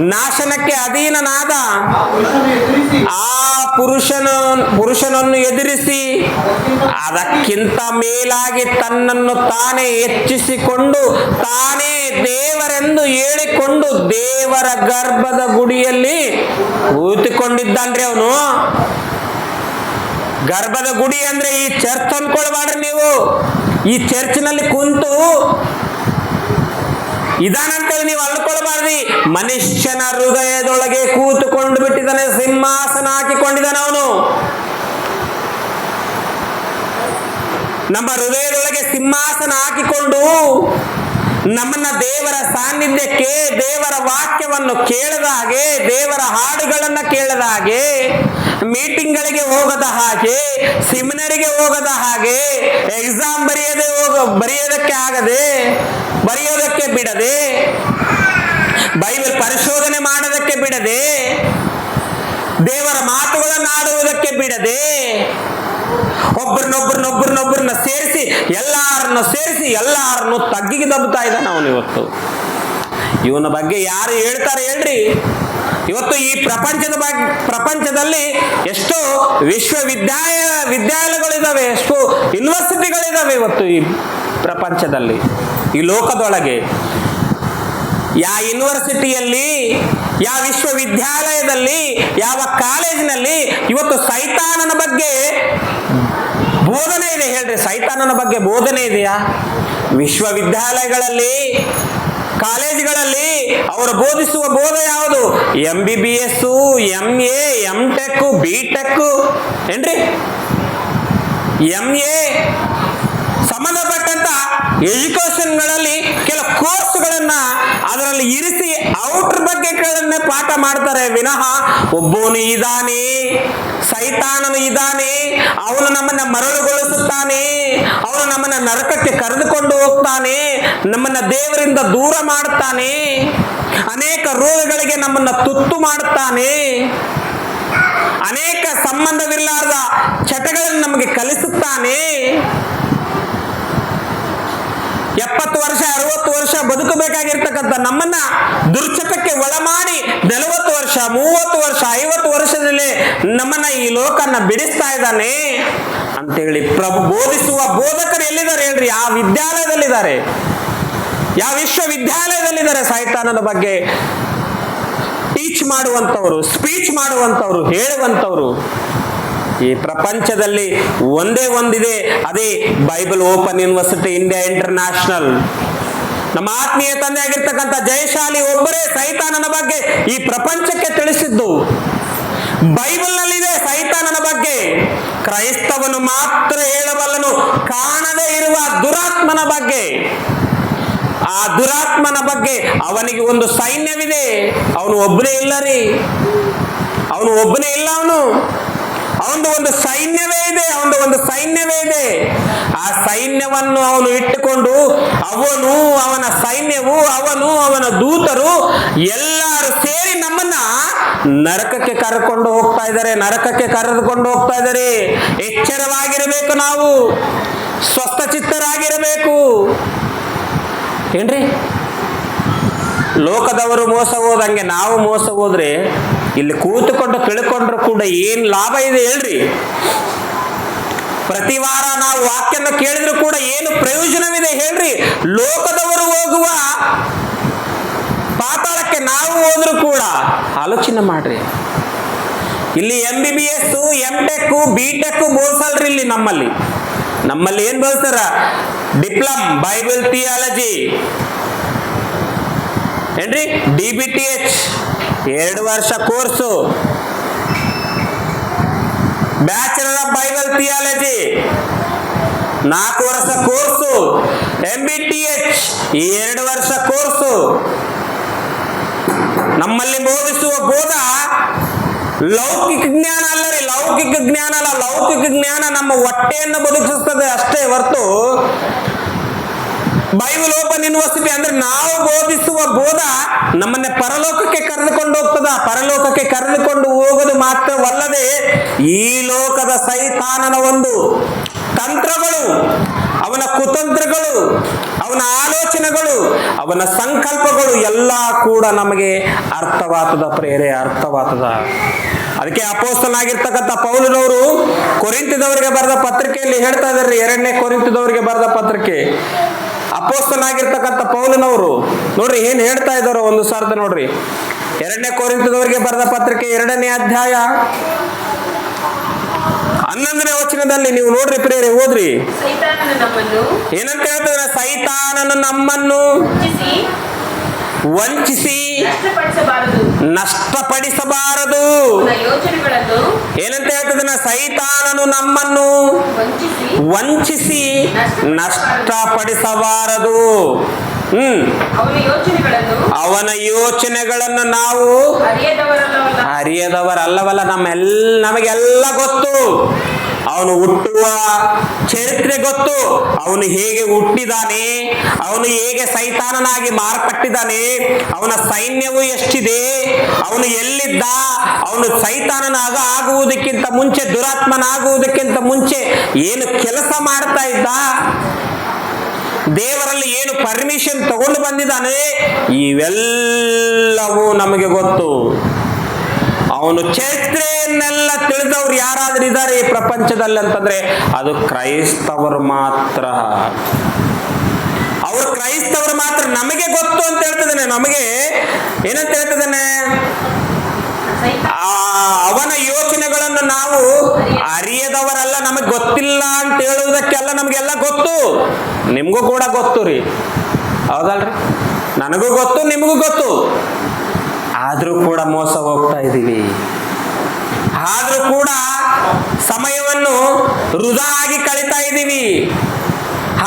ನಾಶನಕ್ಕೆ ಅಧೀನನಾದ ಆ ಪುರುಷನು ಪುರುಷನ ಪುರುಷನನ್ನು ಎದುರಿಸಿ ಅದಕ್ಕಿಂತ ಮೇಲಾಗಿ ತನ್ನನ್ನು ತಾನೇ ಹೆಚ್ಚಿಸಿಕೊಂಡು, ತಾನೇ ದೇವರೆಂದು ಹೇಳಿಕೊಂಡು ದೇವರ ಗರ್ಭದ ಗುಡಿಯಲ್ಲಿ ಕೂತುಕೊಂಡಿದ್ದಾನ್ರಿ ಅವನು. ಗರ್ಭದ ಗುಡಿ ಅಂದ್ರೆ ಈ ಚರ್ಚ್ ಅನ್ಕೊಳ್ಬಾಡ್ರಿ ನೀವು. ಈ ಚರ್ಚ್ನಲ್ಲಿ ಕುಂತು ಇದಾನಂತೇಳಿ ನೀವು ಅಳ್ಕೊಳ್ಬಾರ್ದಿ. ಮನುಷ್ಯನ ಹೃದಯದೊಳಗೆ ಕೂತುಕೊಂಡು ಬಿಟ್ಟಿದ್ದಾನೆ ಸಿಂಹಾಸನ ಹಾಕಿಕೊಂಡಿದ್ದಾನೆ ಅವನು. ನಮ್ಮ ಹೃದಯದೊಳಗೆ ಸಿಂಹಾಸನ ಹಾಕಿಕೊಂಡು ನಮ್ಮನ್ನ ದೇವರ ಸಾನ್ನಿಧ್ಯಕ್ಕೆ, ದೇವರ ವಾಕ್ಯವನ್ನು ಕೇಳದ ಹಾಗೆ, ದೇವರ ಹಾಡುಗಳನ್ನ ಕೇಳದ ಹಾಗೆ, ಮೀಟಿಂಗ್ಗಳಿಗೆ ಹೋಗದ ಹಾಗೆ, ಸಿಮಿನರಿಗೆ ಹೋಗದ ಹಾಗೆ, ಎಕ್ಸಾಮ್ ಬರೆಯದೆ ಹೋಗ, ಬರೆಯೋದಕ್ಕೆ ಆಗದೆ, ಬರೆಯೋದಕ್ಕೆ ಬಿಡದೆ, ಬೈಬಲ್ ಪರಿಶೋಧನೆ ಮಾಡೋದಕ್ಕೆ ಬಿಡದೆ, ದೇವರ ಮಾತುಗಳನ್ನು ಆಡುವುದಕ್ಕೆ ಬಿಡದೆ ಒಬ್ಬರನ್ನೊಬ್ಬರನ್ನೊಬ್ಬರನ್ನೊಬ್ಬರನ್ನ ಸೇರಿಸಿ, ಎಲ್ಲಾರನ್ನ ಸೇರಿಸಿ, ಎಲ್ಲಾರನ್ನು ತಗ್ಗಿಗೆ ದಬ್ಬುತ್ತಾ ಇದ್ದಾನೆ ಅವನು ಇವತ್ತು. ಇವನ ಬಗ್ಗೆ ಯಾರು ಹೇಳ್ತಾರೆ ಹೇಳ್ರಿ. ಇವತ್ತು ಈ ಪ್ರಪಂಚದ ಬಗ್ಗೆ ಪ್ರಪಂಚದಲ್ಲಿ ಎಷ್ಟು ವಿಶ್ವವಿದ್ಯಾಲಯ ವಿದ್ಯಾಲಯಗಳಿದ್ದಾವೆ ಎಷ್ಟು ಯೂನಿವರ್ಸಿಟಿಗಳಿದ್ದಾವೆ ಇವತ್ತು ಈ ಪ್ರಪಂಚದಲ್ಲಿ, ಈ ಲೋಕದೊಳಗೆ. ಯಾವ ಯೂನಿವರ್ಸಿಟಿಯಲ್ಲಿ ಯಾವ ವಿಶ್ವವಿದ್ಯಾಲಯದಲ್ಲಿ, ಯಾವ ಕಾಲೇಜಿನಲ್ಲಿ ಇವತ್ತು ಸೈತಾನನ ಬಗ್ಗೆ ಬೋಧನೆ ಇದೆ ಹೇಳ್ರಿ. ಸೈತಾನನ ಬಗ್ಗೆ ಬೋಧನೆ ಇದೆಯಾ? ವಿಶ್ವವಿದ್ಯಾಲಯಗಳಲ್ಲಿ, ಕಾಲೇಜುಗಳಲ್ಲಿ ಅವರು ಬೋಧಿಸುವ ಬೋಧ ಯಾವುದು? M B B S M A M tech B tech ಏನ್ರಿ? ಎಂ ಎ ಸಂಬಂಧಪಟ್ಟಂತ ಎಜುಕೇಶನ್ಗಳಲ್ಲಿ ಕೆಲ ಕೋರ್ಸ್ಗಳನ್ನ ಅದರಲ್ಲಿ ಇರಿಸಿ ಔಟ್ರ್ ಬಗ್ಗೆಗಳನ್ನೇ ಪಾಠ ಮಾಡ್ತಾರೆ. ವಿನಃ ಒಬ್ಬನು ಇದ್ದಾನೆ, ಸೈತಾನನು ಇದ್ದಾನೆ, ಅವನು ನಮ್ಮನ್ನ ಮರಳುಗೊಳಿಸುತ್ತಾನೆ, ಅವನು ನಮ್ಮನ್ನ ನರಕಕ್ಕೆ ಕರೆದುಕೊಂಡು ಹೋಗ್ತಾನೆ, ನಮ್ಮನ್ನ ದೇವರಿಂದ ದೂರ ಮಾಡುತ್ತಾನೆ ಅನೇಕ ರೋಗಗಳಿಗೆ ನಮ್ಮನ್ನ ತುತ್ತು ಮಾಡುತ್ತಾನೆ. ಅನೇಕ ಸಂಬಂಧವಿಲ್ಲದ ಚಟಗಳನ್ನು ನಮಗೆ ಕಲಿಸುತ್ತಾನೆ. ಎಪ್ಪತ್ತು ವರ್ಷ, ಅರವತ್ತು ವರ್ಷ ಬದುಕಬೇಕಾಗಿರ್ತಕ್ಕಂಥ ನಮ್ಮನ್ನ ದುರ್ಚಟಕ್ಕೆ ಒಳ ಮಾಡಿ ನಲವತ್ತು ವರ್ಷ, ಮೂವತ್ತು ವರ್ಷ, ಐವತ್ತು ವರ್ಷದಲ್ಲಿ ನಮ್ಮನ್ನ ಈ ಲೋಕನ್ನ ಬಿಡಿಸ್ತಾ ಇದ್ದಾನೆ ಅಂತ ಹೇಳಿ ಪ್ರಭು ಬೋಧಿಸುವ ಬೋಧಕರು ಎಲ್ಲಿದ್ದಾರೆ ಹೇಳ್ರಿ? ಆ ವಿದ್ಯಾಲಯದಲ್ಲಿದ್ದಾರೆ. ಯಾವ ವಿಶ್ವವಿದ್ಯಾಲಯದಲ್ಲಿದ್ದಾರೆ ಸಾಯಿತಾನದ ಬಗ್ಗೆ. ಟೀಚ್ ಮಾಡುವಂಥವ್ರು ಸ್ಪೀಚ್ ಮಾಡುವಂಥವ್ರು, ಹೇಳುವಂಥವ್ರು. ಈ ಪ್ರಪಂಚದಲ್ಲಿ ಒಂದೇ ಒಂದಿದೆ, ಅದೇ Bible open university India international ನಮ್ಮ ಆತ್ಮೀಯ ತಂದೆ ಆಗಿರ್ತಕ್ಕಂಥ ಜಯಶಾಲಿ ಒಬ್ಬರೇ ಸೈತಾನನ ಬಗ್ಗೆ ಈ ಪ್ರಪಂಚಕ್ಕೆ ತಿಳಿಸಿದ್ದು. ಬೈಬಲ್ನಲ್ಲಿದೆ ಸೈತಾನನ ಬಗ್ಗೆ. ಕ್ರೈಸ್ತವನು ಮಾತ್ರ ಹೇಳಬಲ್ಲನು, ಕಾಣದೇ ಇರುವ ದುರಾತ್ಮನ ಬಗ್ಗೆ. ಆ ದುರಾತ್ಮನ ಬಗ್ಗೆ ಅವನಿಗೆ ಒಂದು ಸೈನ್ಯವಿದೆ. ಅವನು ಒಬ್ಬನೇ ಇಲ್ಲ ರೀ. ಅವನು ಒಬ್ಬನೇ ಇಲ್ಲ ಅವನು. ಅವನು ಒಂದು ಸೈನ್ಯವೇ ಇದೆ ಅವನ ಒಂದು ಸೈನ್ಯವೇ ಇದೆ. ಆ ಸೈನ್ಯವನ್ನು ಅವನು ಇಟ್ಟುಕೊಂಡು ಅವನು, ಅವನ ಸೈನ್ಯವು, ಅವನು, ಅವನ ದೂತರು ಎಲ್ಲರೂ ಸೇರಿ ನಮ್ಮನ್ನ ನರಕಕ್ಕೆ ಕರೆದುಕೊಂಡು ಹೋಗ್ತಾ ಇದ್ದಾರೆ, ನರಕಕ್ಕೆ ಕರೆದುಕೊಂಡು ಹೋಗ್ತಾ ಇದ್ದಾರೆ. ಎಚ್ಚರವಾಗಿರಬೇಕು ನಾವು, ಸ್ವಸ್ಥಚಿತ್ತರಾಗಿರಬೇಕು. ಏನ್ರಿ? ಲೋಕದವರು ಮೋಸ ಹೋದಂಗೆ ನಾವು ಮೋಸ ಹೋದ್ರೆ ಇಲ್ಲಿ ಕೂತುಕೊಂಡು ತಿಳ್ಕೊಂಡ್ರು ಕೂಡ ಏನ್ ಲಾಭ ಇದೆ ಹೇಳ್ರಿ. ಪ್ರತಿ ವಾರ ನಾವು ವಾಕ್ಯನ ಕೇಳಿದ್ರು ಕೂಡ ಏನು ಪ್ರಯೋಜನವಿದೆ ಹೇಳ್ರಿ. ಲೋಕದವರು ಹೋಗುವ ಪಾತಾಳಕ್ಕೆ ನಾವು ಹೋದ್ರು ಕೂಡ ಆಲೋಚನೆ ಮಾಡ್ರಿ. ಇಲ್ಲಿ M B B S M tech B tech ಬೋಲ್ಸಲ್ರಿ ಇಲ್ಲಿ ನಮ್ಮಲ್ಲಿ. ನಮ್ಮಲ್ಲಿ ಏನ್ ಬೋಲ್ತಾರ ಡಿಪ್ಲಮ್, ಬೈಬಲ್ ಥಿಯಾಲಜಿ. ಏನ್ರಿ? D B T H. ಎರಡು ವರ್ಷ course. Bachelor of Bible theology ನಾಲ್ಕು ವರ್ಷ course. M B T H ಎರಡು ವರ್ಷ ಕೋರ್ಸು. ನಮ್ಮಲ್ಲಿ ಬೋಧಿಸುವ ಬೋಧ ಲೌಕಿಕ ಜ್ಞಾನ ಅಲ್ಲ ರೀ ಲೌಕಿಕ ಜ್ಞಾನ ಅಲ್ಲ, ಲೌಕಿಕ ಜ್ಞಾನ ನಮ್ಮ ಹೊಟ್ಟೆಯನ್ನು ಬದುಕಿಸುತ್ತದೆ ಅಷ್ಟೇ ಹೊರತು ಬೈಬಲ್ ಓಪನ್ ಯೂನಿವರ್ಸಿಟಿ ಅಂದ್ರೆ ನಾವು ಬೋಧಿಸುವ ಬೋಧ ನಮ್ಮನ್ನ ಪರಲೋಕಕ್ಕೆ ಕರೆದುಕೊಂಡು ಹೋಗ್ತದ. ಪರಲೋಕಕ್ಕೆ ಕರೆದುಕೊಂಡು ಹೋಗೋದು ಮಾತ್ರವಲ್ಲದೆ ಈ ಲೋಕದ ಸೈತಾನನ ಒಂದು ತಂತ್ರಗಳು, ಅವನ ಕುತಂತ್ರಗಳು, ಅವನ ಆಲೋಚನೆಗಳು, ಅವನ ಸಂಕಲ್ಪಗಳು ಎಲ್ಲ ಕೂಡ ನಮಗೆ ಅರ್ಥವಾತದ ಪ್ರೇರೆ, ಅರ್ಥವಾತದ. ಅದಕ್ಕೆ ಅಪೋಸ್ತನಾಗಿರ್ತಕ್ಕಂಥ ಪೌಲನವರು ಕೊರಿಂತದವರಿಗೆ ಬರೆದ ಪತ್ರಿಕೆಯಲ್ಲಿ ಹೇಳ್ತಾ ಇದ್ದಾರೆ. ಎರಡನೇ ಕೊರಿಂತದವರಿಗೆ ಬರೆದ ಪತ್ರಿಕೆ. ಅಪೋಸ್ತನಾಗಿರ್ತಕ್ಕಂಥ ಪೌಲನವರು ನೋಡ್ರಿ ಏನ್ ಹೇಳ್ತಾ ಇದ್ದಾರೋ ಒಂದು ಸಾರ್ಥ ನೋಡ್ರಿ. ಎರಡನೇ ಕೋರಿಂತದವರಿಗೆ ಬರೆದ ಪತ್ರಿಕೆ ಎರಡನೇ ಅಧ್ಯಾಯ ಹನ್ನೊಂದನೇ ವಚನದಲ್ಲಿ ನೀವು ನೋಡ್ರಿ ಪ್ರೇರೆ ಹೋದ್ರಿ ಏನಂತ ಹೇಳ್ತಾರೆ ಸೈತಾನನು ನಮ್ಮನ್ನು ವಂಚಿಸಿ ನಷ್ಟಪಡಿಸಬಾರದು. ಏನಂತ ಹೇಳ್ತದನ ಸೈತಾನನು ನಮ್ಮನ್ನು ವಂಚಿಸಿ ನಷ್ಟಪಡಿಸಬಾರದು. ಹ್ಮ್. ಅವನ ಯೋಚನೆಗಳನ್ನು ನಾವು ಅರಿಯದವರಲ್ಲವಲ್ಲ. ಅರಿಯದವರಲ್ಲವಲ್ಲ. ನಮ್ಮೆಲ್ಲ ನಮಗೆಲ್ಲ ಗೊತ್ತು. ಅವನು ಹುಟ್ಟುವ ಚರಿತ್ರೆ ಗೊತ್ತು. ಅವನು ಹೇಗೆ ಹುಟ್ಟಿದಾನೆ, ಅವನು ಹೇಗೆ ಸೈತಾನನಾಗಿ ಮಾರ್ಪಟ್ಟಿದ್ದಾನೆ, ಅವನ ಸೈನ್ಯವು ಎಷ್ಟಿದೆ, ಅವನು ಎಲ್ಲಿದ್ದ, ಅವನು ಸೈತಾನನಾಗ ಆಗುವುದಕ್ಕಿಂತ ಮುಂಚೆ, ದುರಾತ್ಮನಾಗುವುದಕ್ಕಿಂತ ಮುಂಚೆ ಏನು ಕೆಲಸ ಮಾಡ್ತಾ ಇದ್ದ? ದೇವರಲ್ಲಿ ಏನು ಪರ್ಮಿಷನ್ ತಗೊಂಡು ಬಂದಿದ್ದಾನೆ? ಇವೆಲ್ಲವೂ ನಮಗೆ ಗೊತ್ತು. ಅವನು ಚರಿತ್ರೆಯನ್ನೆಲ್ಲ ತಿಳಿದವ್ರು ಯಾರಾದ್ರೂ ಇದ್ದಾರೆ ಈ ಪ್ರಪಂಚದಲ್ಲಿ ಅಂತಂದ್ರೆ ಅದು ಕ್ರೈಸ್ತವರು ಮಾತ್ರ. ಅವರು ಕ್ರೈಸ್ತವರು ಮಾತ್ರ. ನಮಗೆ ಗೊತ್ತು ಅಂತ ಹೇಳ್ತಿದ್ದಾನೆ. ನಮಗೆ ಏನಂತ ಹೇಳ್ತಿದ್ದಾನೆ? ಆ, ಅವನ ಯೋಚನೆಗಳನ್ನು ನಾವು ಅರಿಯದವರೆಲ್ಲ. ನಮಗೆ ಗೊತ್ತಿಲ್ಲ ಅಂತ ಹೇಳುವುದಕ್ಕೆಲ್ಲ ನಮಗೆಲ್ಲ ಗೊತ್ತು. ನಿಮಗೂ ಕೂಡ ಗೊತ್ತು ರೀ. ಹೌದಲ್ರಿ? ನನಗೂ ಗೊತ್ತು, ನಿಮಗೂ ಗೊತ್ತು. ಆದರೂ ಕೂಡ ಮೋಸ ಹೋಗ್ತಾ ಇದ್ದೀವಿ. ಆದರೂ ಕೂಡ ಸಮಯವನ್ನು ವೃಧಾ ಆಗಿ ಕಳೀತಾ ಇದ್ದೀವಿ.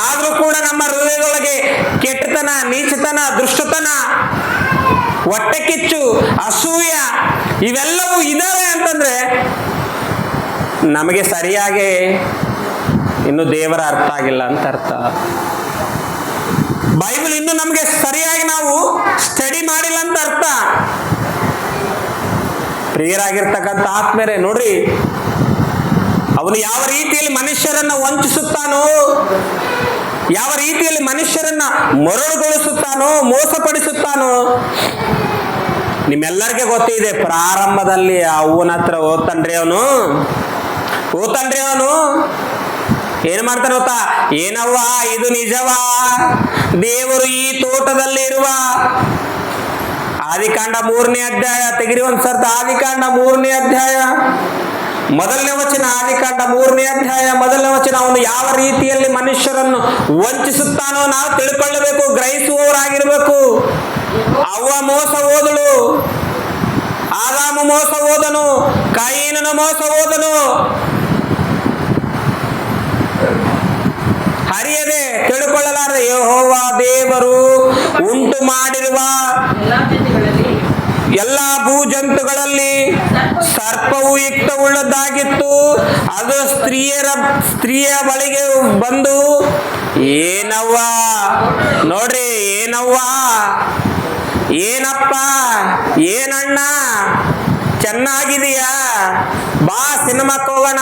ಆದರೂ ಕೂಡ ನಮ್ಮ ಹೃದಯದೊಳಗೆ ಕೆಟ್ಟತನ, ನೀಚತನ, ದುಷ್ಟತನ, ಹೊಟ್ಟೆ ಕಿಚ್ಚು, ಅಸೂಯ ಇವೆಲ್ಲವೂ ಇದಾವೆ ಅಂತಂದ್ರೆ ನಮಗೆ ಸರಿಯಾಗಿ ಇನ್ನು ದೇವರ ಅರ್ಥ ಆಗಿಲ್ಲ ಅಂತ ಅರ್ಥ. ಬೈಬಲ್ ಇನ್ನು ನಮಗೆ ಸರಿಯಾಗಿ ನಾವು ಸ್ಟಡಿ ಮಾಡಿಲ್ಲ ಅಂತ ಅರ್ಥ. ಪ್ರಿಯರಾಗಿರ್ತಕ್ಕಂಥ ಆತ್ಮೇರೆ ನೋಡ್ರಿ. ಅವನು ಯಾವ ರೀತಿಯಲ್ಲಿ ಮನುಷ್ಯರನ್ನ ವಂಚಿಸುತ್ತಾನೋ, ಯಾವ ರೀತಿಯಲ್ಲಿ ಮನುಷ್ಯರನ್ನ ಮರಳುಗೊಳಿಸುತ್ತಾನೋ, ಮೋಸಪಡಿಸುತ್ತಾನೋ, ನಿಮ್ಮೆಲ್ಲರಿಗೆ ಗೊತ್ತಿದೆ, ಪ್ರಾರಂಭದಲ್ಲಿ ಅವನ ಹತ್ರ ಓದ್ತಾನ್ರಿ ಅವನು. ಓದ್ತಾನ್ರಿ ಅವನು. ಏನ್ ಮಾಡ್ತಾರೆ ಗೊತ್ತಾ? ಏನವ್ವ, ಇದು ನಿಜವಾ? ದೇವರು ಈ ತೋಟದಲ್ಲಿ ಇರುವ ಆದಿಕಾಂಡ ಮೂರನೇ ಅಧ್ಯಾಯ, ತೆಗಿರಿ ಒಂದ್ ಸರ್ತ. ಆದಿಕಾಂಡ ಮೂರನೇ ಅಧ್ಯಾಯ. ಮೊದಲನೇ ವಚನ, ಆದಿಕಾಂಡ ಮೂರನೇ ಅಧ್ಯಾಯ. ಮೊದಲನೇ ವಚನ, ಅವನು ಯಾವ ರೀತಿಯಲ್ಲಿ ಮನುಷ್ಯರನ್ನು ವಂಚಿಸುತ್ತಾನೋ ನಾವು ತಿಳ್ಕೊಳ್ಳಬೇಕು, ಗ್ರಹಿಸುವವರಾಗಿರ್ಬೇಕು. ಅವ್ವ ಮೋಸ ಓದಳು ಆದಾಮ ಮೋಸ ಓದನು ಕಾಯಿನನು ಮೋಸ ಹೋದನು. ಹರಿಯದೆ ತಿಳ್ಕೊಳ್ಳಲಾರದೆ ಯಹೋವ ದೇವರು ಉಂಟು ಮಾಡಿರುವ ಎಲ್ಲಾ ಜಂತುಗಳಲ್ಲಿ ಎಲ್ಲ ಭೂಜಂತುಗಳಲ್ಲಿ ಸರ್ಪವು ಯುಕ್ತವುಳ್ಳದ್ದಾಗಿತ್ತು. ಅದು ಸ್ತ್ರೀಯರ, ಸ್ತ್ರೀಯ ಬಳಿಗೆ ಬಂದು, ಏನವ್ವ? ನೋಡ್ರಿ, ಏನವ್ವ? ಏನಪ್ಪ? ಏನಣ್ಣ? ಚೆನ್ನಾಗಿದೆಯಾ ಬಾ, ಸಿನಿಮಾಕ್ಕೆ ಹೋಗೋಣ.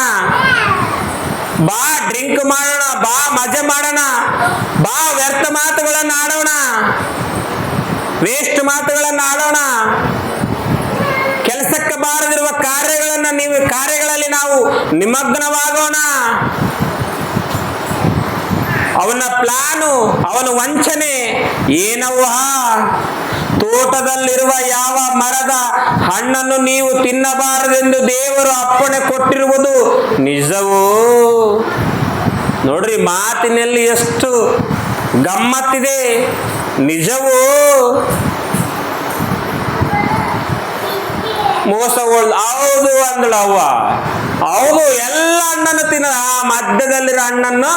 ಬಾ ಡ್ರಿಂಕ್ ಮಾಡೋಣ, ಬಾ, ಮಜಾ ಮಾಡೋಣ, ಬಾ, ವ್ಯರ್ಥ ಮಾತುಗಳನ್ನು ಆಡೋಣ ವೇಸ್ಟ್ ಮಾತುಗಳನ್ನು ಆಡೋಣ. ಕೆಲಸಕ್ಕೆ ಬಾರದಿರುವ ಕಾರ್ಯಗಳನ್ನ ನೀವು, ಕಾರ್ಯಗಳಲ್ಲಿ ನಾವು ನಿಮಗ್ನವಾಗೋಣ. ಅವನ ಪ್ಲಾನು ಅವನ ವಂಚನೆ, ಏನವ್ವ? ತೋಟದಲ್ಲಿರುವ ಯಾವ ಮರದ ಹಣ್ಣನ್ನು ನೀವು ತಿನ್ನಬಾರದೆಂದು ದೇವರು ಅಪ್ಪಣೆ ಕೊಟ್ಟಿರುವುದು ನಿಜವೂ? ನೋಡ್ರಿ, ಮಾತಿನಲ್ಲಿ ಎಷ್ಟು ಗಮ್ಮತ್ತಿದೆ. ನಿಜವೂ? ಮೋಸ ಹೌದು ಅಂದಳು ಅವ್ವ. ಹೌದು, ಎಲ್ಲ ಹಣ್ಣನ್ನು ತಿನ್ನ, ಆ ಮಧ್ಯದಲ್ಲಿರೋ ಹಣ್ಣನ್ನು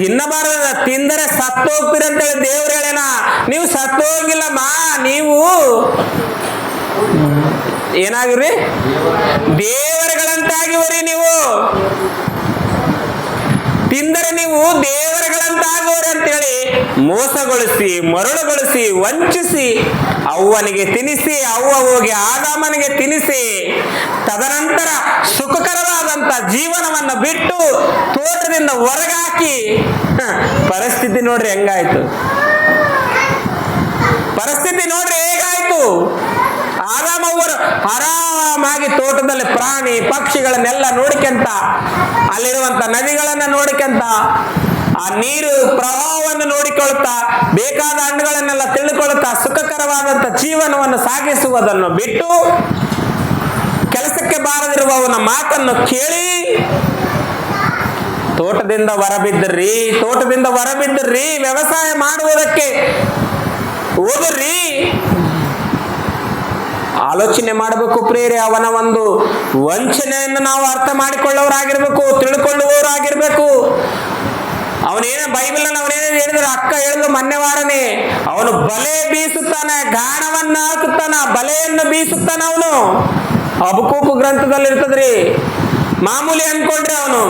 ತಿನ್ನಬಾರದ ತಿಂದರೆ ಸತ್ತೋಗ್ತೀರಿ ಅಂತೇಳಿ ದೇವ್ರು ಹೇಳೇನ? ನೀವು ಸತ್ತೋಗಿಲ್ಲಮ್ಮ ನೀವು ಏನಾಗಿರಿ? ದೇವರುಗಳಂತಾಗಿವ್ರಿ ನೀವು. ತಿಂದರೆ ನೀವು ಅಂತ ಅಂತೇಳಿ ಮೋಸಗೊಳಿಸಿ, ಮರಳುಗೊಳಿಸಿ, ವಂಚಿಸಿ, ಅವ್ವನಿಗೆ ತಿನಿಸಿ, ಅವ್ವ ಹೋಗಿ ಆದಾಮನಿಗೆ ತಿನಿಸಿ, ತದನಂತರ ಸುಖಕರವಾದಂತ ಜೀವನವನ್ನು ಬಿಟ್ಟು ತೋಟದಿಂದ ಹೊರಗಾಕಿ ಪರಿಸ್ಥಿತಿ ನೋಡ್ರಿ ಹೆಂಗಾಯ್ತು. ಪರಿಸ್ಥಿತಿ ನೋಡ್ರಿ ಹೇಗಾಯ್ತು? ಆರಾಮವರು ಆರಾಮಾಗಿ ತೋಟದಲ್ಲಿ ಪ್ರಾಣಿ ಪಕ್ಷಿಗಳನ್ನೆಲ್ಲ ನೋಡಿಕೆಂತ, ಅಲ್ಲಿರುವಂತ ನದಿಗಳನ್ನ ನೋಡಿಕೆಂತ, ಆ ನೀರು ಪ್ರವಾಹವನ್ನು ನೋಡಿಕೊಳ್ತಾ, ಬೇಕಾದ ಹಣ್ಣುಗಳನ್ನೆಲ್ಲ ತಿಳ್ಕೊಳ್ತಾ ಸುಖಕರವಾದಂತ ಜೀವನವನ್ನು ಸಾಗಿಸುವುದನ್ನು ಬಿಟ್ಟು ಕೆಲಸಕ್ಕೆ ಬಾರದಿರುವವನ ಮಾತನ್ನು ಕೇಳಿ. ತೋಟದಿಂದ ಹೊರಬಿದ್ದರಿ ತೋಟದಿಂದ ಹೊರಬಿದ್ದರಿ, ವ್ಯವಸಾಯ ಮಾಡುವುದಕ್ಕೆ ಓದರಿ ಆಲೋಚನೆ ಮಾಡಬೇಕು ಪ್ರೇರೆ, ಅವನ ಒಂದು ವಂಚನೆಯನ್ನು ನಾವು ಅರ್ಥ ಮಾಡಿಕೊಳ್ಳೋರಾಗಿರ್ಬೇಕು, ತಿಳ್ಕೊಳ್ಳುವವರಾಗಿರ್ಬೇಕು. ಅವನೇನ ಬೈಬಲ್ ಅವನೇನೇ ಹೇಳಿದ್ರೆ, ಅಕ್ಕ ಹೇಳಿದ್ರು ಮೊನ್ನೆ ವಾರನೇ ಅವನು ಬಲೆ ಬೀಸುತ್ತಾನೆ ಗಾಣವನ್ನ ಹಾಕುತ್ತಾನ ಬಲೆಯನ್ನು ಬೀಸುತ್ತಾನ ಅವನು. ಅಬಕೂಪು ಗ್ರಂಥದಲ್ಲಿ ಇರ್ತದ್ರಿ ಮಾಮೂಲಿ ಅನ್ಕೊಂಡ್ರಿ ಅವನು.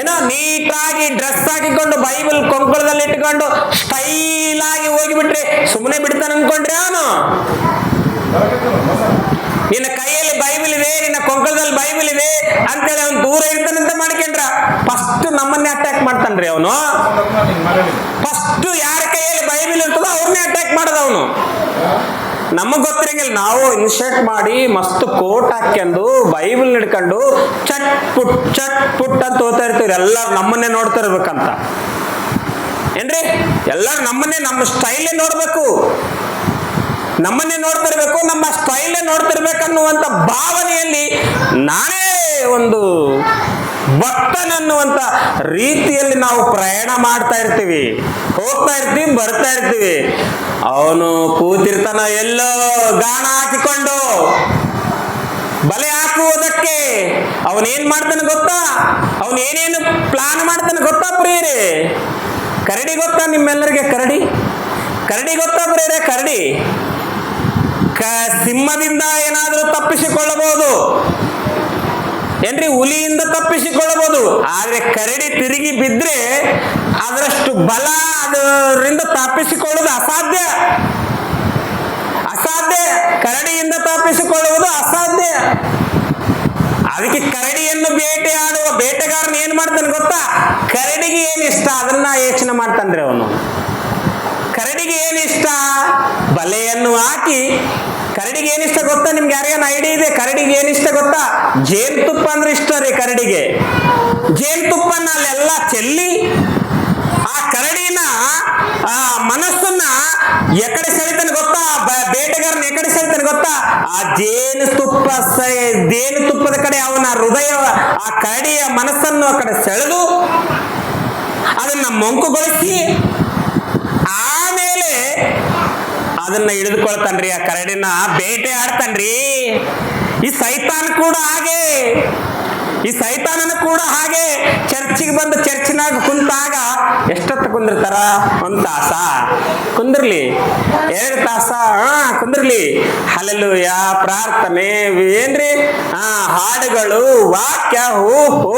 ಏನೋ ನೀಟಾಗಿ ಡ್ರೆಸ್ ಹಾಕಿಕೊಂಡು ಬೈಬಲ್ ಕೊಂಕುಳದಲ್ಲಿ ಇಟ್ಕೊಂಡು ಸ್ಟೈಲ್ ಆಗಿ ಹೋಗಿಬಿಟ್ರೆ ಸುಮ್ಮನೆ ಬಿಡ್ತಾನೆ ಅನ್ಕೊಂಡ್ರೆ ಅವನು. ನಿನ್ನ ಕೈಯಲ್ಲಿ ಬೈಬಲ್ ಇದೆ, ನಿನ್ನ ಕೊಂಕುಳದಲ್ಲಿ ಬೈಬಲ್ ಇದೆ ಅಂತೇಳಿ ಅವ್ನು ದೂರ ಇರ್ತಾನಂತ ಮಾಡ್ಕೊಂಡ್ರ. ಫಸ್ಟ್ ನಮ್ಮನ್ನೇ ಅಟ್ಯಾಕ್ ಮಾಡ್ತಾನ್ರಿ ಅವನು. ಫಸ್ಟ್ ಯಾರ ಕೈಯಲ್ಲಿ ಬೈಬಲ್ ಇರ್ತದೋ ಅವ್ರನ್ನೇ ಅಟ್ಯಾಕ್ ಮಾಡೋದು ಅವನು ನಮಗ್ ಗೊತ್ತಿರಂಗಿಲ್ಲ. ನಾವು ಇನ್ಶರ್ಟ್ ಮಾಡಿ ಮಸ್ತ್ ಕೋಟ್ ಹಾಕೊಂಡು ಬೈಬಲ್ ಹಿಡ್ಕೊಂಡು ಚಟ್ ಪುಟ್ ಚಟ್ ಪುಟ್ ಅಂತ ಓದ್ತಾ ಇರ್ತೀವಿ ಎಲ್ಲ ನಮ್ಮನ್ನೇ ನೋಡ್ತಾ ಇರ್ಬೇಕಂತ. ಏನ್ರಿ? ಎಲ್ಲ ನಮ್ಮನ್ನೇ ನಮ್ಮ ಸ್ಟೈಲೇ ನೋಡ್ಬೇಕು. ನಮ್ಮನ್ನೇ ನೋಡ್ತಿರ್ಬೇಕು ನಮ್ಮ ಸ್ಟೈಲೇ ನೋಡ್ತಿರ್ಬೇಕನ್ನುವಂತ ಭಾವನೆಯಲ್ಲಿ ನಾನೇ ಒಂದು ಭಕ್ತನನ್ನುವಂತ ರೀತಿಯಲ್ಲಿ ನಾವು ಪ್ರಯಾಣ ಮಾಡ್ತಾ ಇರ್ತೀವಿ. ಹೋಗ್ತಾ ಇರ್ತೀವಿ, ಬರ್ತಾ ಇರ್ತೀವಿ. ಅವನು ಕೂತಿರ್ತಾನ, ಎಲ್ಲೋ ಗಾಣ ಹಾಕಿಕೊಂಡು ಬಲೆ ಹಾಕುವುದಕ್ಕೆ ಅವನೇನ್ ಮಾಡ್ತಾನೆ ಗೊತ್ತಾ? ಅವನ್ ಏನೇನು ಪ್ಲಾನ್ ಮಾಡ್ತಾನೆ ಗೊತ್ತಾ ಪ್ರಿಯರೇ? ಕರಡಿ ಗೊತ್ತಾ ನಿಮ್ಮೆಲ್ಲರಿಗೆ ಕರಡಿ? ಕರಡಿ ಗೊತ್ತಾ ಪ್ರಿಯರೇ, ಕರಡಿ? ಸಿಂಹದಿಂದ ಏನಾದರೂ ತಪ್ಪಿಸಿಕೊಳ್ಳಬಹುದು. ಏನ್ರಿ, ಹುಲಿಯಿಂದ ತಪ್ಪಿಸಿಕೊಳ್ಳಬಹುದು. ಆದ್ರೆ ಕರಡಿ ತಿರುಗಿ ಬಿದ್ರೆ ಅದರಷ್ಟು ಬಲ ಅದರಿಂದ ತಪ್ಪಿಸಿಕೊಳ್ಳುವುದು ಅಸಾಧ್ಯ. ಅಸಾಧ್ಯ. ಕರಡಿಯಿಂದ ತಪ್ಪಿಸಿಕೊಳ್ಳುವುದು ಅಸಾಧ್ಯ. ಅದಕ್ಕೆ ಕರಡಿಯನ್ನು ಬೇಟೆಯಾಡುವ ಬೇಟೆಗಾರನ ಏನ್ ಮಾಡ್ತಾನೆ ಗೊತ್ತಾ? ಕರಡಿಗೆ ಏನ್ ಇಷ್ಟ? ಅದನ್ನ ಯೋಚನೆ ಮಾಡ್ತಾನ್ರಿ ಅವನು. ಕರಡಿಗೆ ಏನಿಷ್ಟ ಬಲೆಯನ್ನು ಹಾಕಿ ಕರಡಿಗೆ ಏನಿಷ್ಟ ಗೊತ್ತಾ? ನಿಮ್ಗೆ ಯಾರಿಗಾನ ಐಡಿಯಾ ಇದೆ? ಕರಡಿಗೆ ಏನಿಷ್ಟ ಗೊತ್ತಾ? ಜೇನುತುಪ್ಪ ಅಂದ್ರೆ ಇಷ್ಟ ರೀ ಕರಡಿಗೆ. ಜೇನುತುಪ್ಪನ್ನ ಅಲ್ಲೆಲ್ಲ ಚೆಲ್ಲಿ ಆ ಕರಡಿನ, ಆ ಮನಸ್ಸನ್ನ ಎಕಡೆ ಸೆಳಿತಾನೆ ಗೊತ್ತಾ? ಬೇಟೆಗಾರನ ಎಕಡೆ ಸೆಳಿತಾನೆ ಗೊತ್ತಾ? ಆ ಜೇನು ಜೇನುತುಪ್ಪ ಜೇನು ತುಪ್ಪದ ಕಡೆ ಅವನ ಹೃದಯ, ಆ ಕರಡಿಯ ಮನಸ್ಸನ್ನು ಆ ಕಡೆ ಸೆಳೆದು ಅದನ್ನ ಮೊಂಕುಗೊಳಿಸಿ ಅದನ್ನ ಹಿಡಿದುಕೊಳ್ತಾನ್ರಿ, ಆ ಕರಡಿನ ಬೇಟೆ ಆಡ್ತಾನ್ರಿ. ಈ ಸೈತಾನ ಕೂಡ ಹಾಗೆ, ಈ ಸೈತಾನನ ಕೂಡ ಹಾಗೆ ಚರ್ಚಿಗೆ ಬಂದು ಚರ್ಚಿನಾಗ ಕುಂತಾಗ ಎಷ್ಟೊತ್ತು ಕುಂದಿರ್ತಾರ? ಒಂದ್ ತಾಸ. ಕುಂದಿರ್ಲಿ. ಎರಡು ತಾಸ. ಹಾ, ಕುಂದಿರ್ಲಿ. ಹಲಲುಯ ಪ್ರಾರ್ಥನೆ, ಏನ್ರಿ? ಹಾ, ಹಾಡುಗಳು, ವಾಕ್ಯ, ಹೋ ಹೋ,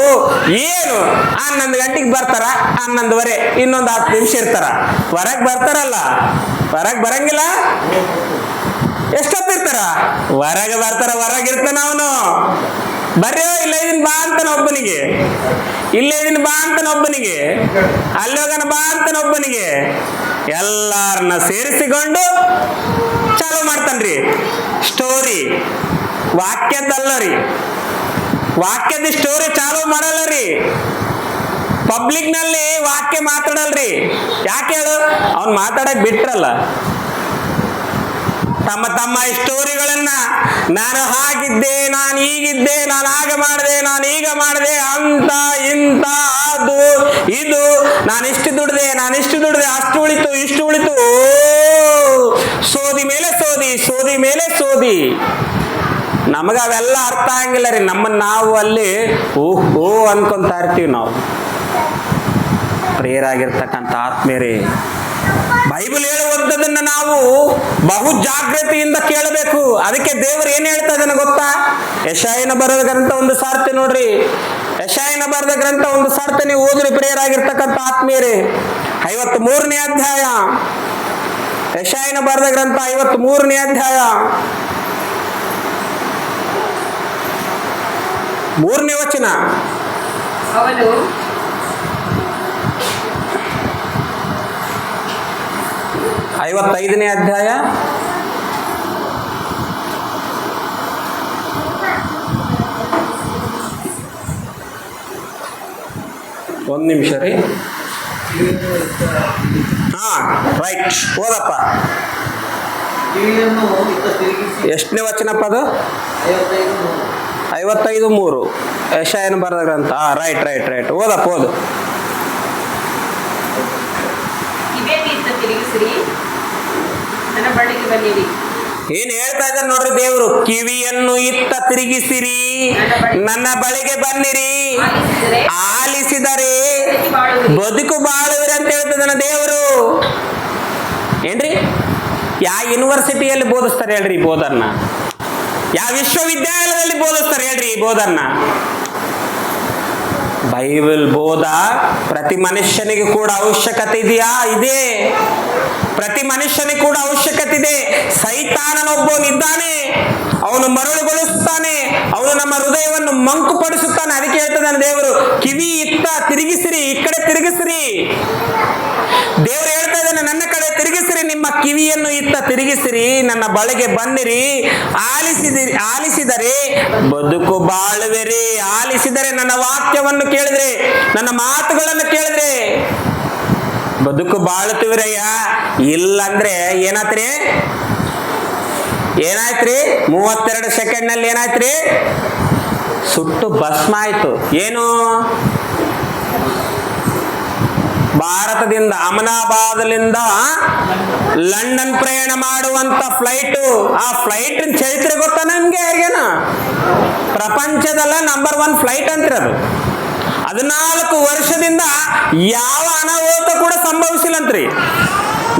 ಏನು? ಹನ್ನೊಂದು ಗಂಟೆಗೆ ಬರ್ತಾರ, ಹನ್ನೊಂದುವರೆ. ಇನ್ನೊಂದು ಹತ್ತು ನಿಮಿಷ ಇರ್ತಾರ. ಹೊರಗ್ ಬರ್ತಾರಲ್ಲ? ಹೊರಗ್ ಬರಂಗಿಲ್ಲ? ಎಷ್ಟೊತ್ತಿರ್ತಾರ ಹೊರಗೆ ಬರ್ತಾರ ಹೊರಗಿರ್ತಾನ ಅವನು. ಬರ್ರಿ ಇಲ್ಲ ಇದನ್, ಬಾ ಅಂತಾನ ಒಬ್ಬನಿಗೆ. ಇಲ್ಲ ಇದನ್, ಬಾ ಅಂತಾನ ಒಬ್ಬನಿಗೆ. ಅಲ್ಲಿ ಹೋಗನ ಬಾ ಅಂತಾನ ಒಬ್ಬನಿಗೆ. ಎಲ್ಲಾರನ್ನ ಸೇರಿಸಿಕೊಂಡು ಚಾಲು ಮಾಡ್ತಾನ್ರಿ. ಸ್ಟೋರಿ ವಾಕ್ಯದಲ್ಲ ರೀ. ವಾಕ್ಯದ ಸ್ಟೋರಿ ಚಾಲು ಮಾಡಲ್ಲ ರೀ. ಪಬ್ಲಿಕ್ನಲ್ಲಿ ವಾಕ್ಯ ಮಾತಾಡಲ್ರಿ ಯಾಕೆ ಹೇಳು ಅವ್ನ್ ಮಾತಾಡಕ್ ಬಿಟ್ರಲ್ಲ. ತಮ್ಮ ತಮ್ಮ ಸ್ಟೋರಿಗಳನ್ನ ನಾನು ಹಾಗಿದ್ದೆ, ನಾನು ಹೀಗಿದ್ದೆ, ನಾನು ಹಾಗೆ ಮಾಡಿದೆ, ನಾನು ಈಗ ಮಾಡಿದೆ ಅಂತ, ಇಂತ, ಅದು, ಇದು. ನಾನು ಇಷ್ಟು ದುಡ್ದೆ, ನಾನು ಇಷ್ಟು ದುಡ್ದೆ, ಅಷ್ಟು ಉಳಿತು, ಇಷ್ಟು ಉಳಿತು. ಸೋದಿ ಮೇಲೆ ಸೋದಿ ಸೋದಿ ಮೇಲೆ ಸೋದಿ. ನಮಗ ಅವೆಲ್ಲ ಅರ್ಥ ಆಗಿಲ್ಲ ರೀ. ನಮ್ಮನ್ನ ನಾವು ಅಲ್ಲಿ ಓಹೋ ಅನ್ಕೊಂತ ಇರ್ತೀವಿ ನಾವು. ಪ್ರೇರಾಗಿರ್ತಕ್ಕಂಥ ಆತ್ಮೇರಿ ಬೈಬಲ್ ಹೇಳುವಂಥದ್ದನ್ನ ನಾವು ಬಹು ಜಾಗೃತಿಯಿಂದ ಕೇಳಬೇಕು. ಅದಕ್ಕೆ ದೇವರು ಏನ್ ಹೇಳ್ತಾ ಗೊತ್ತಾ? ಯಶಾಯನ ಬರೋದಂತ ಒಂದು ಸಾರ್ತಿ ನೋಡ್ರಿ. ಯಶಾಯನ ಬರೆದ ಗ್ರಂಥ ಒಂದು ಸರ್ತಿ ನೀವು ಓದ್ರಿ ಪ್ರಿಯರಾಗಿರ್ತಕ್ಕಂಥ ಆತ್ಮೀಯರೇ. ಐವತ್ ಮೂರನೇ ಅಧ್ಯಾಯ. ಯಶಾಯನ ಬರೆದ ಗ್ರಂಥ ಐವತ್ ಮೂರನೇ ಅಧ್ಯಾಯ. ಮೂರನೇ ವಚನ. ಐವತ್ತೈದನೇ ಅಧ್ಯಾಯ. ಒಂದು ನಿಮಿಷ ರೀ. ಹಾ ರೈಟ್ ಓದಪ್ಪ. ಎಷ್ಟನೇ ವಚನಪ್ಪ ಅದು? ಐವತ್ತೈದು ಮೂರು. ಯಶ ಏನು ಯಶಾಯನ ಬರೆದ ಗ್ರಂಥ. ಹಾ ರೈಟ್ ರೈಟ್ ರೈಟ್ ಓದಪ್ಪ, ಓದು ಇದೇ ತೀರ್ಥ ತಿರುಗಿಸಿರಿ ನನ್ನ ಬಳಿಗೆ ಬನ್ನಿರಿ. ಏನ್ ಹೇಳ್ತಾ ಇದ್ದಾರೆ ನೋಡ್ರಿ ದೇವರು? ಕಿವಿಯನ್ನು ಇತ್ತ ತಿರುಗಿಸಿರಿ. ನನ್ನ ಬಳಿಗೆ ಬನ್ನಿರಿ. ಆಲಿಸಿದರೆ ಬದುಕಿ ಬಾಳುವಿರಿ. ಅಂತ ಹೇಳ್ತದನ ದೇವರು. ಏನ್ರಿ? ಯಾವ ಯೂನಿವರ್ಸಿಟಿಯಲ್ಲಿ ಬೋಧಿಸ್ತಾರೆ ಹೇಳ್ರಿ ಬೋಧನ್ನ. ಯಾವ ವಿಶ್ವವಿದ್ಯಾಲಯದಲ್ಲಿ ಬೋಧಿಸ್ತಾರೆ ಹೇಳ್ರಿ ಬೋಧನ್ನ. ಬೈಬಲ್ ಬೋಧ ಪ್ರತಿ ಮನುಷ್ಯನಿಗೆ ಕೂಡ ಅವಶ್ಯಕತೆ ಇದೆಯಾ? ಇದೆ. ಪ್ರತಿ ಮನುಷ್ಯನಿಗೆ ಕೂಡ ಅವಶ್ಯಕತೆ ಇದೆ. ಸೈತಾನನೊಬ್ಬನಿದ್ದಾನೆ ಅವನು ಮರಳುಗೊಳಿಸುತ್ತಾನೆ ಅವನು ನಮ್ಮ ಹೃದಯವನ್ನು ಮಂಕುಪಡಿಸುತ್ತಾನೆ. ಅದಕ್ಕೆ ಹೇಳ್ತಾನೆ ದೇವರು, ಕಿವಿ ಇತ್ತ ತಿರುಗಿಸಿರಿ, ಈ ಕಡೆ ತಿರುಗಿಸಿರಿ. ದೇವರು ಹೇಳ್ತಾ ಇದ್ದಾನೆ, ನನ್ನ ಕಡೆ ತಿರುಗಿಸಿರಿ, ನಿಮ್ಮ ಕಿವಿಯನ್ನು ಇತ್ತ ತಿರುಗಿಸಿರಿ, ನನ್ನ ಬಳಿಗೆ ಬನ್ನಿರಿ ಆಲಿಸಿದಿರಿ, ಆಲಿಸಿದರೆ ಬದುಕು ಬಾಳುವೆರಿ. ಆಲಿಸಿದರೆ ನನ್ನ ವಾಕ್ಯವನ್ನು ಕೇಳಿದ್ರೆ. ನನ್ನ ಮಾತುಗಳನ್ನು ಕೇಳಿದ್ರೆ. ಬದುಕು ಬಾಳುತ್ತಿವಿರಯ್ಯ ಇಲ್ಲಂದ್ರೆ ಏನಾತ್ರಿ? ಏನಾಯ್ತ್ರಿ? ಮೂವತ್ತೆರಡು ಸೆಕೆಂಡ್ನಲ್ಲಿ ಏನಾಯ್ತ್ರಿ? ಸುಟ್ಟು ಭಸ್ಮ ಆಯ್ತು. ಏನು? ಭಾರತದಿಂದ, ಅಮನಾಬಾದ್ಲಿಂದ ಲಂಡನ್ ಪ್ರಯಾಣ ಮಾಡುವಂತ ಫ್ಲೈಟ್. ಆ ಫ್ಲೈಟ್ ಚರಿತ್ರೆ ಗೊತ್ತಾ ನಮ್ಗೆ ಯಾರಿಗೇನ? ಪ್ರಪಂಚದಲ್ಲ ನಂಬರ್ ಒನ್ ಫ್ಲೈಟ್ ಅಂತ್ರಿ ಅದು. ಹದಿನಾಲ್ಕು ವರ್ಷದಿಂದ ಯಾವ ಅನಾಹುತ ಕೂಡ ಸಂಭವಿಸಿಲ್ಲಂತ್ರಿ.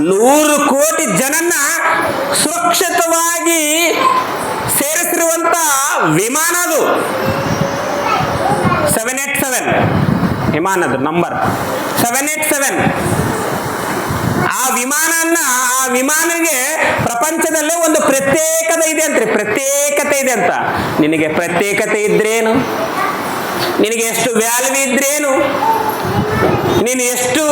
ನೂರು ಕೋಟಿ ಜನನ್ನ ಸುರಕ್ಷಿತವಾಗಿ ಸೇರಿಸಿರುವಂತ ವಿಮಾನ ಅದು. ಸೆವೆನ್ ಏಟ್ ಸೆವೆನ್ ವಿಮಾನದ ನಂಬರ್ ಸೆವೆನ್ ಏಟ್ ಸೆವೆನ್ ಆ ವಿಮಾನನ ಆ ವಿಮಾನಗೆ ಪ್ರಪಂಚದಲ್ಲೇ ಒಂದು ಪ್ರತ್ಯೇಕತೆ ಇದೆ ಅಂತ್ರಿ. ಪ್ರತ್ಯೇಕತೆ ಇದೆ ಅಂತ. ನಿನಗೆ ಪ್ರತ್ಯೇಕತೆ ಇದ್ರೇನು? ನಿನಗೆ ಎಷ್ಟು ವ್ಯಾಲ್ಯೂ ಇದ್ರೇನು? ನೀನು ಎಷ್ಟು